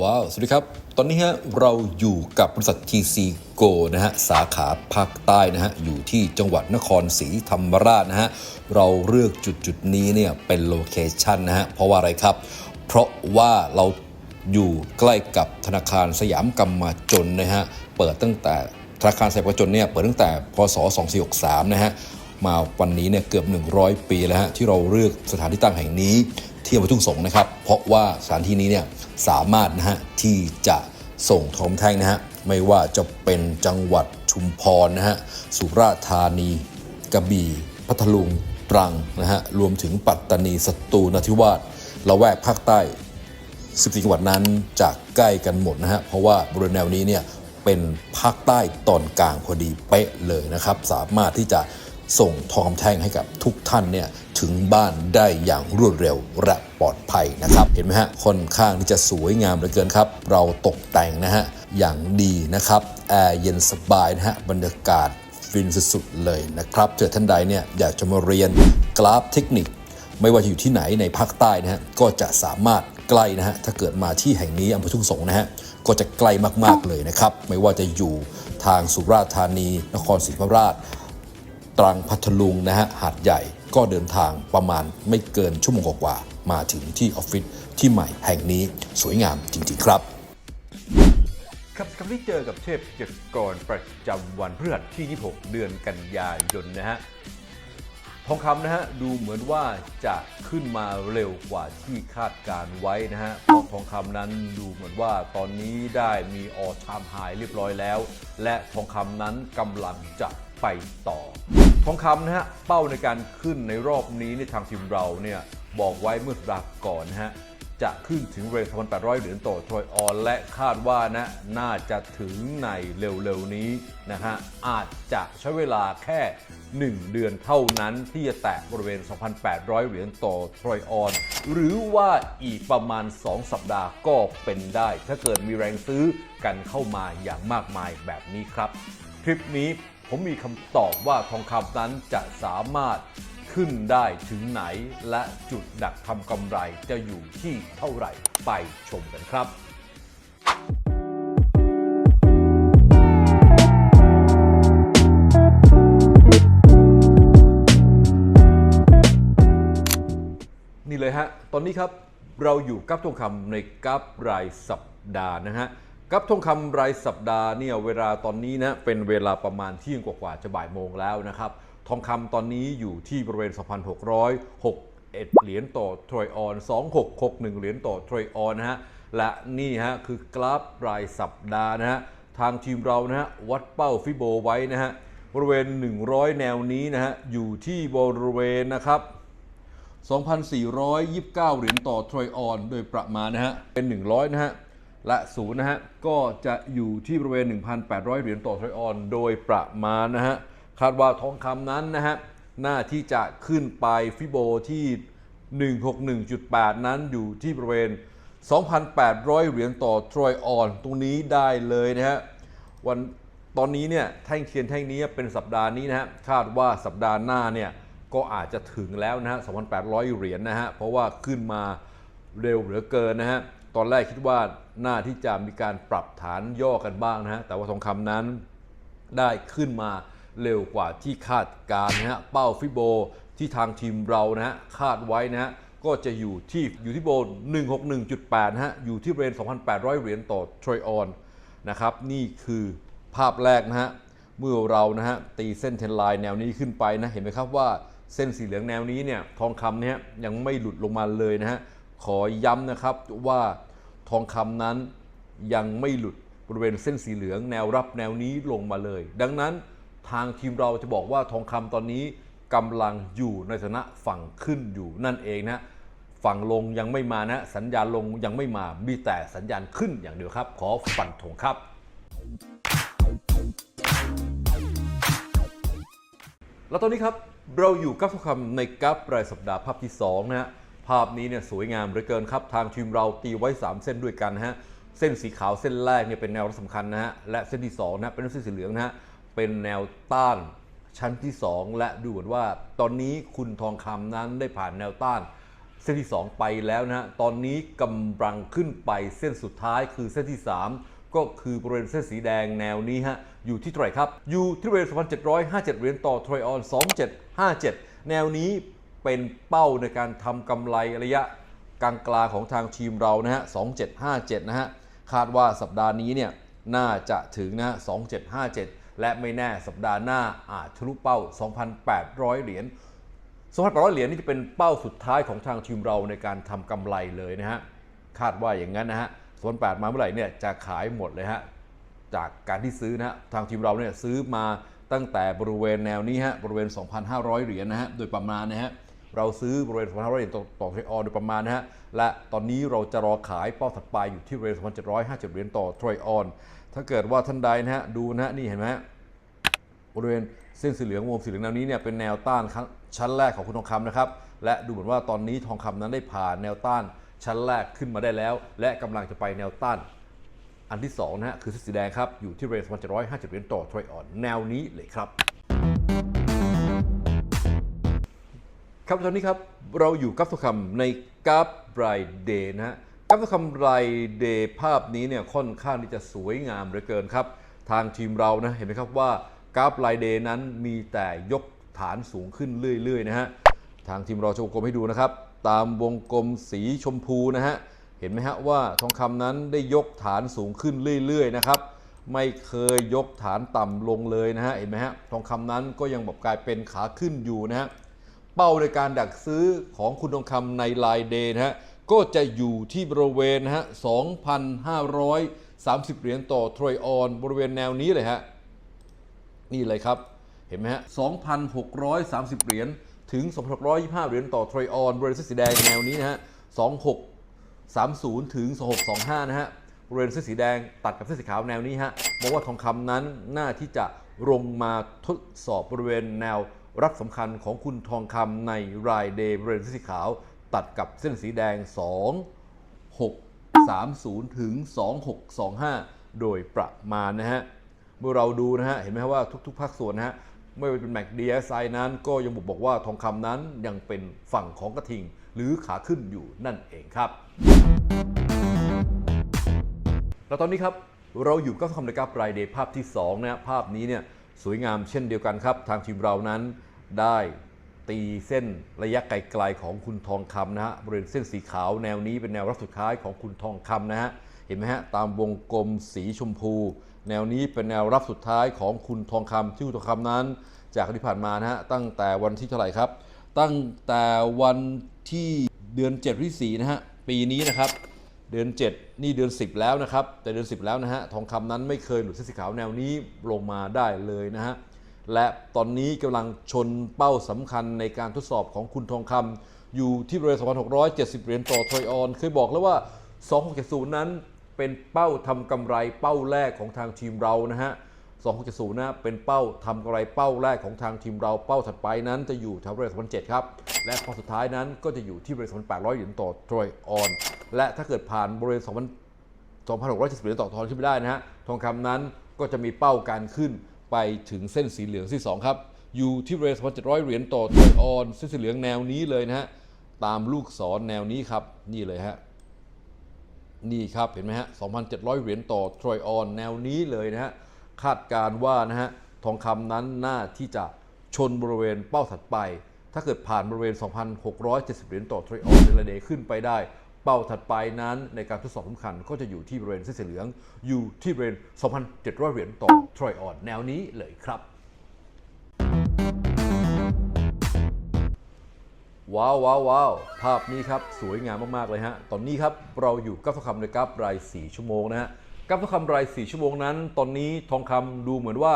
ว้าว สวัสดีครับ ตอนนี้ฮะเราอยู่กับบริษัท TC Go นะฮะสาขาภาคใต้นะฮะอยู่ที่จังหวัดนครศรีธรรมราชนะฮะเราเลือกจุดจุดนี้เนี่ยเป็นโลเคชันนะฮะเพราะว่าอะไรครับ เพราะว่าเราอยู่ใกล้กับธนาคารสยามกำมาจนนะฮะเปิดตั้งแต่ธนาคารสยามกำมาจนเนี่ยเปิดตั้งแต่พศ 2463 นะฮะมาวันนี้เนี่ยเกือบ 100 ปีแล้วฮะที่เราเลือกสถานที่ตั้งแห่งนี้ ที่อำเภอทุ่งสงนะครับ เพราะว่าสถานที่นี้เนี่ยสามารถนะฮะที่จะส่งทอมแท่งนะฮะไม่ว่าจะเป็นจังหวัดชุมพรนะฮะสุราษฎร์ธานีกระบี่พัทลุงตรังนะฮะรวมถึงปัตตานีสตูลนราธิวาสละแวกภาคใต้14จังหวัดนั้นจะใกล้กันหมดนะฮะเพราะว่าบริเวณแนวนี้เนี่ยเป็นภาคใต้ตอนกลางพอดีเป๊ะเลยนะครับ สามารถที่จะ ส่งทองคำแท่งให้กับทุกท่านเนี่ยถึงบ้านได้อย่างรวดเร็วและปลอดภัยนะครับ เห็นไหมฮะค่อนข้างที่จะสวยงามเหลือเกินครับ เราตกแต่งนะฮะอย่างดีนะครับแอร์เย็นสบายนะฮะบรรยากาศฟินสุดๆเลยนะครับเจอท่านใดเนี่ยอยากจะมาเรียนกราฟเทคนิค ไม่ว่าจะอยู่ที่ไหนในภาคใต้นะฮะก็จะสามารถใกล้นะฮะถ้าเกิดมาที่แห่งนี้อำเภอทุ่งสงนะฮะก็จะใกล้มากๆเลยนะครับ ไม่ว่าจะอยู่ทางสุราษฎร์ธานี นครศรีธรรมราช ตรังพัทลุงนะฮะหาดใหญ่ก็เดินทางประมาณไม่เกินชั่วโมงกว่ามาถึงที่ออฟฟิศที่ใหม่แห่งนี้สวยงามจริง ๆ ครับ ครับคำที่เจอกับเทพเจกรประจำวันพฤหัสที่ 26 เดือนกันยายนนะฮะทองคำนะฮะดูเหมือนว่าจะขึ้นมาเร็วกว่าที่คาดการไว้นะฮะเพราะทองคำนั้นดูเหมือนว่าตอนนี้ได้มีออทามไฮเรียบร้อยแล้ว และทองคำนั้นกำลังจะ ไปต่อ ทองคำนะฮะ เป้าในการขึ้นในรอบนี้ในทางทีมเราเนี่ยบอกไว้เมื่อสัปดาห์ก่อนนะฮะ จะขึ้นถึงเรท1,800 เหรียญต่อทรอยออน และคาดว่านะน่าจะถึงในเร็วๆนี้นะฮะ อาจจะใช้เวลาแค่ 1 เดือนเท่านั้นที่จะแตะบริเวณ 2,800 เหรียญต่อทรอยออน หรือว่าอีกประมาณ 2 สัปดาห์ก็เป็นได้ ถ้าเกิดมีแรงซื้อกันเข้ามาอย่างมากมายแบบนี้ครับ คลิปนี้ ผมมีคำตอบว่าทองคำนั้นจะสามารถขึ้นได้ถึงไหน และจุดดักทำกำไรจะอยู่ที่เท่าไหร่ไปชมกันครับนี่เลยฮะ ตอนนี้ครับเราอยู่กับทองคำในกับรายสัปดาห์นะฮะ กับทองคำรายสัปดาห์เนี่ยเวลาตอนนี้นะเป็นเวลาประมาณเที่ยงกว่าๆจะบ่ายโมงแล้วนะครับ ทองคำตอนนี้อยู่ที่บริเวณ 2,606เหรียญต่อทรอยออน 2661 เหรียญต่อทรอยออนนะฮะและนี่ฮะคือกราฟรายสัปดาห์นะฮะทางทีมเรานะฮะวัดเป้าฟิโบไว้นะฮะบริเวณ 100 แนวนี้นะฮะอยู่ที่บริเวณนะครับ2,429 เหรียญต่อทรอยออน โดยประมาณนะฮะเป็น 100 นะฮะ และศูนย์นะฮะ ก็จะอยู่ที่บริเวณ 1,800 เหรียญต่อทรอยออน โดยประมาณนะฮะ คาดว่าทองคำนั้นนะฮะ หน้าที่จะขึ้นไปฟิโบที่ 161.8 นั้นอยู่ที่บริเวณ 2,800 เหรียญต่อทรอยออน ตรงนี้ได้เลยนะฮะ วันตอนนี้เนี่ยแท่งเทียนแท่งนี้เป็นสัปดาห์นี้นะฮะ คาดว่าสัปดาห์หน้าเนี่ยก็อาจจะถึงแล้วนะฮะ 2,800 เหรียญนะฮะ เพราะว่าขึ้นมาเร็วเหลือเกินนะฮะ ตอนแรกคิดว่าน่าที่จะมีการปรับฐานย่อกันบ้างนะฮะ แต่ว่าทองคำนั้นได้ขึ้นมาเร็วกว่าที่คาดการณ์นะฮะ เป้าฟิโบที่ทางทีมเรานะฮะคาดไว้นะฮะก็จะอยู่ที่อยู่ที่โบ161.8นะฮะ อยู่ที่บริเวณ2,800 เหรียญต่อทรอยออนนะครับ นี่คือภาพแรกนะฮะ เมื่อเรานะฮะตีเส้นเทนไลน์แนวนี้ขึ้นไปนะ เห็นไหมครับว่าเส้นสีเหลืองแนวนี้เนี่ยทองคำเนี่ยยังไม่หลุดลงมาเลยนะฮะ ขอย้ำนะครับว่าทองคำนั้นยังไม่หลุดบริเวณเส้นสีเหลืองแนวรับแนวนี้ลงมาเลย ดังนั้นทางทีมเราจะบอกว่าทองคำตอนนี้กำลังอยู่ในฐานะฝั่งขึ้นอยู่นั่นเองนะฝั่งลงยังไม่มานะ สัญญาณลงยังไม่มามีแต่สัญญาณขึ้นอย่างเดียวครับ ขอฟันธงครับแล้วตอนนี้ครับเราอยู่กับทองคำในกราฟรายสัปดาห์ภาพที่2นะฮะ ภาพนี้เนี่ยสวยงามเหลือเกินครับ ทางทีมเราตีไว้ 3 เส้นด้วยกันนะฮะ เส้นสีขาวเส้นแรกเนี่ยเป็นแนวรับสำคัญนะฮะ และเส้นที่2นะฮะเป็นเส้นสีเหลืองนะฮะ เป็นแนวต้านชั้นที่ 2 และดูเหมือนว่าตอนนี้คุณทองคำนั้นได้ผ่านแนวต้าน เส้นที่ 2 ไปแล้วนะฮะ ตอนนี้กำลังขึ้นไปเส้นสุดท้ายคือเส้นที่ 3ก็คือบริเวณเส้นสีแดงแนวนี้ฮะ อยู่ที่เท่าไหร่ครับ อยู่ที่บริเวณ 2,757 เหรียญต่อทรอยออน 2757 แนวนี้ เป็นเป้าในการทำกำไรระยะกลางกลางของทางทีมเรานะฮะ 2757 นะฮะ คาดว่าสัปดาห์นี้เนี่ยน่าจะถึงนะฮะ 2757 และไม่แน่สัปดาห์หน้าอาจทะลุเป้า 2,800 เหรียญ 2,800 เหรียญนี่จะเป็นเป้าสุดท้ายของทางทีมเราในการทำกำไรเลยนะฮะ คาดว่าอย่างนั้นนะฮะ2,800มาเมื่อไหร่เนี่ยจะขายหมดเลยฮะ จากการที่ซื้อนะฮะ ทางทีมเราเนี่ยซื้อมาตั้งแต่บริเวณแนวนี้ฮะ บริเวณ 2,500 เหรียญนะฮะ โดยประมาณนะฮะ เราซื้อบริเวณ2,500เหรียญต่อต่อทรอยออนโดยประมาณนะฮะ และตอนนี้เราจะรอขายเป้าถัดไปอยู่ที่บริเวณ2,750เหรียญต่อทรอยออน ถ้าเกิดว่าท่านใดนะฮะดูนะฮะนี่เห็นไหมฮะบริเวณเส้นสีเหลืองวงสีเหลืองแนวนี้เนี่ยเป็นแนวต้านชั้นแรกของคุณทองคำนะครับ และดูเหมือนว่าตอนนี้ทองคำนั้นได้ผ่านแนวต้านชั้นแรกขึ้นมาได้แล้ว และกำลังจะไปแนวต้านอันที่2นะฮะคือเส้นสีแดงครับอยู่ที่เรน2,750เหรียญต่อทรอยออนแนวนี้เลยครับ ครับตอนนี้ครับเราอยู่กับทุกคำในกราฟรายเดย์นะฮะกราฟทุกคำรายเดย์ภาพนี้เนี่ยค่อนข้างที่จะสวยงามเหลือเกินครับ ทางทีมเรานะเห็นไหมครับว่ากราฟรายเดย์นั้นมีแต่ยกฐานสูงขึ้นเรื่อยๆนะฮะทางทีมเราจะวงกลมให้ดูนะครับ ตามวงกลมสีชมพูนะฮะเห็นไหมฮะว่าทองคำนั้นได้ยกฐานสูงขึ้นเรื่อยๆนะครับไม่เคยยกฐานต่ำลงเลยนะฮะเห็นไหมฮะทองคำนั้นก็ยังแบบกลายเป็นขาขึ้นอยู่นะฮะ เป้าในการดักซื้อของคุณทองคำในลน์เดย์นะฮะก็จะอยู่ที่บริเวณนะฮะ 2,530 เหรียญต่อทรอยออนบริเวณแนวนี้เลยฮะ นี่เลยครับ เห็นไหมฮะ 2,630 เหรียญถึง 2,625 เหรียญต่อทรอยออนบริเวณเส้นสีแดงแนวนี้นะฮะ 2630 ถึง 2625 นะฮะ บริเวณเส้นสีแดงตัดกับเส้นสีขาวแนวนี้ฮะมองว่าทองคำนั้นน่าที่จะลงมาทดสอบบริเวณแนว รับสำคัญของคุณทองคำในรายเดย์บริเวณสีขาว ตัดกับเส้นสีแดง 2 6 30 ถึง 2625 โดยประมาณนะฮะ เมื่อเราดูนะฮะ เห็นไหมครับว่าทุกๆ ภาคส่วนนะฮะ ไม่ว่าเป็นแม็กดีเอสไอนั้นก็ยังบอกว่าทองคำนั้นยังเป็นฝั่งของกระทิง หรือขาขึ้นอยู่นั่นเองครับ แล้วตอนนี้ครับเราอยู่กับคำนะครับรายเดย์ภาพที่2นะภาพนี้เนี่ย สวยงามเช่นเดียวกันครับ ทางทีมเรานั้นได้ตีเส้นระยะไกลๆของคุณทองคำนะฮะบริเวณเส้นสีขาวแนวนี้เป็นแนวรับสุดท้ายของคุณทองคำนะฮะเห็นไหมฮะตามวงกลมสีชมพู แนวนี้เป็นแนวรับสุดท้ายของคุณทองคำที่คุณทองคำนั้น จากที่ผ่านมานะฮะตั้งแต่วันที่เท่าไหร่ครับ ตั้งแต่วันที่เดือน7ที่4นะฮะปีนี้นะครับ เดือน 7 นี่เดือน 10 แล้วนะครับ แต่เดือน 10 แล้วนะฮะ ทองคำนั้นไม่เคยหลุดเส้นสีขาวแนวนี้ลงมาได้เลยนะฮะ และตอนนี้กำลังชนเป้าสำคัญในการทดสอบของคุณทองคำอยู่ที่บริเวณ2,670 เหรียญต่อทอยออน เคยบอกแล้วว่า 2670 นั้นเป็นเป้าทำกำไรเป้าแรกของทางทีมเรานะฮะ 2670นะเป็นเป้าทำกำไรเป้าแรกของทางทีมเราเป้าถัดไปนั้นจะอยู่แถวบริเวณ2007ครับ และพอสุดท้ายนั้นก็จะอยู่ที่บริเวณ2,800เหรียญต่อทรอยออน และถ้าเกิดผ่านบริเวณ2,670เหรียญต่อทอนขึ้นไปได้นะฮะทองคำนั้นก็จะมีเป้าการขึ้นไปถึงเส้นสีเหลืองที่ 2 ครับ อยู่ที่บริเวณ2,700เหรียญต่อทรอยออน เส้นสีเหลืองแนวนี้เลยนะฮะตามลูกศรแนวนี้ครับนี่เลยฮะนี่ครับเห็นไหมฮะ2,700 เหรียญต่อทรอยออนแนวนี้เลยนะฮะ คาดการว่านะฮะทองคำนั้นน่าที่จะชนบริเวณเป้าถัดไป ถ้าเกิดผ่านบริเวณ 2,670 เหรียญต่อทรอยออนเดลเดย์ขึ้นไปได้ เป้าถัดไปนั้นในการทดสอบสำคัญก็จะอยู่ที่บริเวณเส้นสีเหลือง อยู่ที่บริเวณ 2,700 เหรียญต่อทรอยออนแนวนี้เลยครับ ว้าวว้าววาวภาพนี้ครับ สวยงามมาก ๆ เลยฮะ ตอนนี้ครับ เราอยู่กับทองคำในกราฟราย 4 ชั่วโมงนะฮะ กราฟทองคำราย 4 ชั่วโมงนั้น ตอนนี้ทองคำดูเหมือนว่า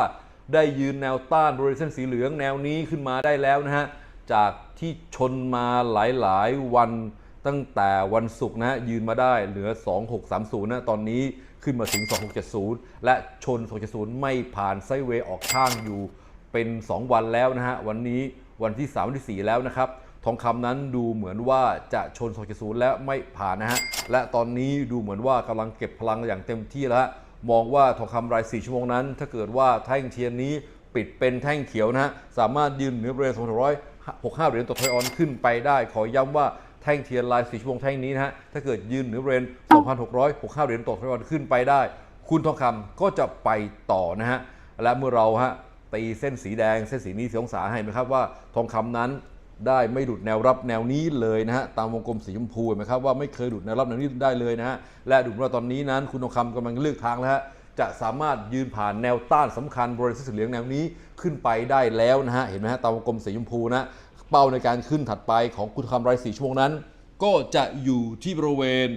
ได้ยืนแนวต้านบริเวณเส้นสีเหลืองแนวนี้ขึ้นมาได้แล้วนะฮะ จากที่ชนมาหลายๆ วันตั้งแต่วันศุกร์นะฮะยืนมาได้เหลือ 2630 นะตอนนี้ขึ้นมาถึง 2670 และชน 270 ไม่ผ่านไซเวย์ออกข้างอยู่เป็น 2 วันแล้วนะฮะ วันนี้วันที่3วันที่ 4 แล้วนะครับ องคำนั้นดูเหมือนว่าจะชน2.0และไม่ผ่านนะฮะ และตอนนี้ดูเหมือนว่ากำลังเก็บพลังอย่างเต็มที่แล้วฮะมองว่าทองคำราย 4 ชั่วโมงนั้น ถ้าเกิดว่าแท่งเทียนนี้ปิดเป็นแท่งเขียวนะฮะ สามารถยืนเหนือบริเวณ265เหรียญต่อทอยออนขึ้นไปได้ ขอย้ำว่าแท่งเทียนลายสีชมพูแท่งนี้นะฮะ ถ้าเกิดยืนเหนือบริเวณ2,665เหรียญต่อทอยออนขึ้นไปได้ คุณทองคำก็จะไปต่อนะฮะ และเมื่อเราฮะตีเส้นสีแดงเส้นสีนี้สีองศาให้นะครับว่าทองคำนั้น ได้ไม่หลุดแนวรับแนวนี้เลยนะฮะตามวงกลมสีชมพูเห็นไหมครับว่าไม่เคยหลุดแนวรับแนวนี้ได้เลยนะฮะและดูเหมือนว่าตอนนี้นั้นคุณทองคำกำลังเลือกทางแล้วฮะจะสามารถยืนผ่านแนวต้านสำคัญบริเวณเส้นสีเหลืองแนวนี้ขึ้นไปได้แล้วนะฮะเห็นไหมฮะตามวงกลมสีชมพูนะเป้าในการขึ้นถัดไปของคุณทองคำรายสีช่วงนั้น ก็จะอยู่ที่บริเวณ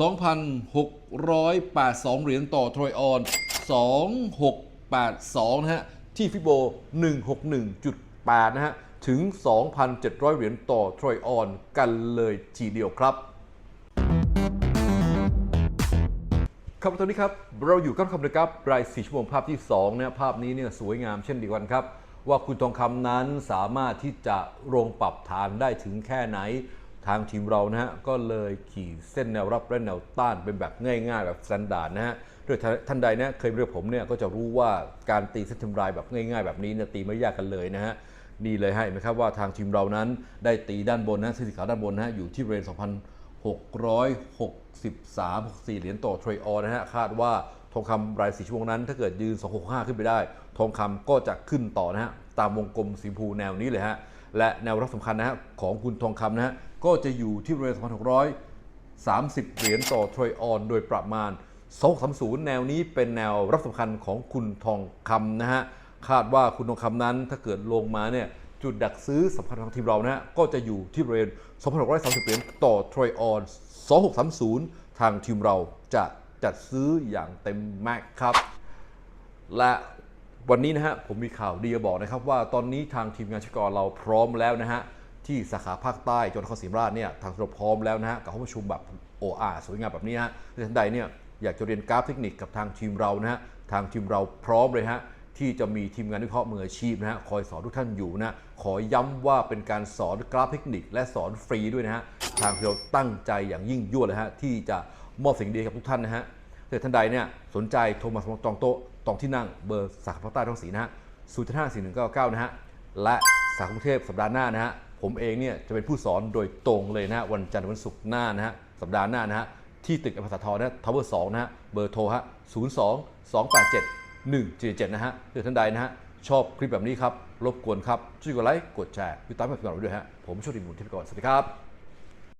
2,682 เหรียญต่อทรอยออน 2682 นะฮะที่ฟิโบ 161.8 นะฮะ ถึง 2,700 เหรียญต่อทรอยออนกันเลยทีเดียวครับครับตอนนี้ครับ เราอยู่กับคำนะครับราย4ชั่วโมงภาพที่2เนี่ยภาพนี้เนี่ยสวยงามเช่นเดียวกันครับ ว่าคุณทองคำนั้นสามารถที่จะลงปรับฐานได้ถึงแค่ไหน ทางทีมเรานะฮะก็เลยขี่เส้นแนวรับและแนวต้านเป็นแบบง่ายๆ แบบสแตนดาร์ดนะฮะโดยท่านใดเนี่ยเคยเรียกผมเนี่ยก็จะรู้ว่าการตีเส้นทำลายแบบง่าย ๆ แบบนี้เนี่ยตีไม่ยากกันเลยนะฮะ นี่เลยให้ไหมครับว่าทางทีมเรานั้นได้ตีด้านบนนะส้นสีขาวด้านบนนะฮะอยู่ที่บริเวณ2,663 64 เหรียญต่อเทรอออนนะฮะคาดว่าทองคำรายสีช่วงนั้น ถ้าเกิดยืน 265 ขึ้นไปได้ ทองคำก็จะขึ้นต่อนะฮะตามวงกลมสีพูแนวนี้เลยฮะและแนวรับสำคัญนะฮะของคุณทองคำนะฮะก็จะอยู่ที่บริเวณ2,630 เหรียญต่อเทรอออนโดยประมาณ230 แนวนี้เป็นแนวรับสำคัญของคุณทองคำนะฮะ คาดว่าคุณทองคำนั้นถ้าเกิดลงมาเนี่ยจุดดักซื้อสำคัญของทีมเรานะก็จะอยู่ที่บริเวณ 2,630 เหรียญต่อทรอยออน 2630 ทางทีมเราจะจัดซื้ออย่างเต็มแม็กครับ และวันนี้นะฮะผมมีข่าวดีจะบอกนะครับว่าตอนนี้ทางทีมงานชกรเราพร้อมแล้วนะฮะที่สาขาภาคใต้จังหวัดนครศรีธรรมราชเนี่ยทางเราพร้อมแล้วนะฮะกับห้องประชุมแบบโออาสวยงามแบบนี้นะฮะท่านใดเนี่ยอยากจะเรียนกราฟเทคนิคกับทางทีมเรานะฮะทางทีมเราพร้อมเลยฮะ ที่จะมีทีมงานวิเคราะห์มืออาชีพนะฮะคอยสอนทุกท่านอยู่นะขอย้ำว่าเป็นการสอนกราฟเทคนิค และสอนฟรีด้วยนะฮะทางเราตั้งใจอย่างยิ่งยวดเลยฮะที่จะมอบสิ่งดีกับทุกท่านนะฮะถ้าท่านใดเนี่ยสนใจโทรมาสมัครจองโต๊ะตองที่นั่งเบอร์สาขาภาคใต้ท้องสีนะฮะศูนย์ห้าสี่หนึ่งเก้าเก้านะฮะและสาขากรุงเทพสัปดาห์หน้านะฮะผมเองเนี่ยจะเป็นผู้สอนโดยตรงเลยนะฮะวันจันทร์วันศุกร์หน้านะฮะสัปดาห์หน้านะฮะที่ตึกอภาษาทอนะทาวเวอร์สองนะฮะเบอร์โทรฮะศูนย์สองสองแปดเจ็ด หนึ่งเจเจ็ดนะฮะถ้าท่านใดนะฮะชอบคลิปแบบนี้ครับ รบกวนครับ ช่วยกดไลค์ กดแชร์ติดตามให้ผมด้วยฮะ ผมโชติบุญทิพย์กรสวัสดีครับ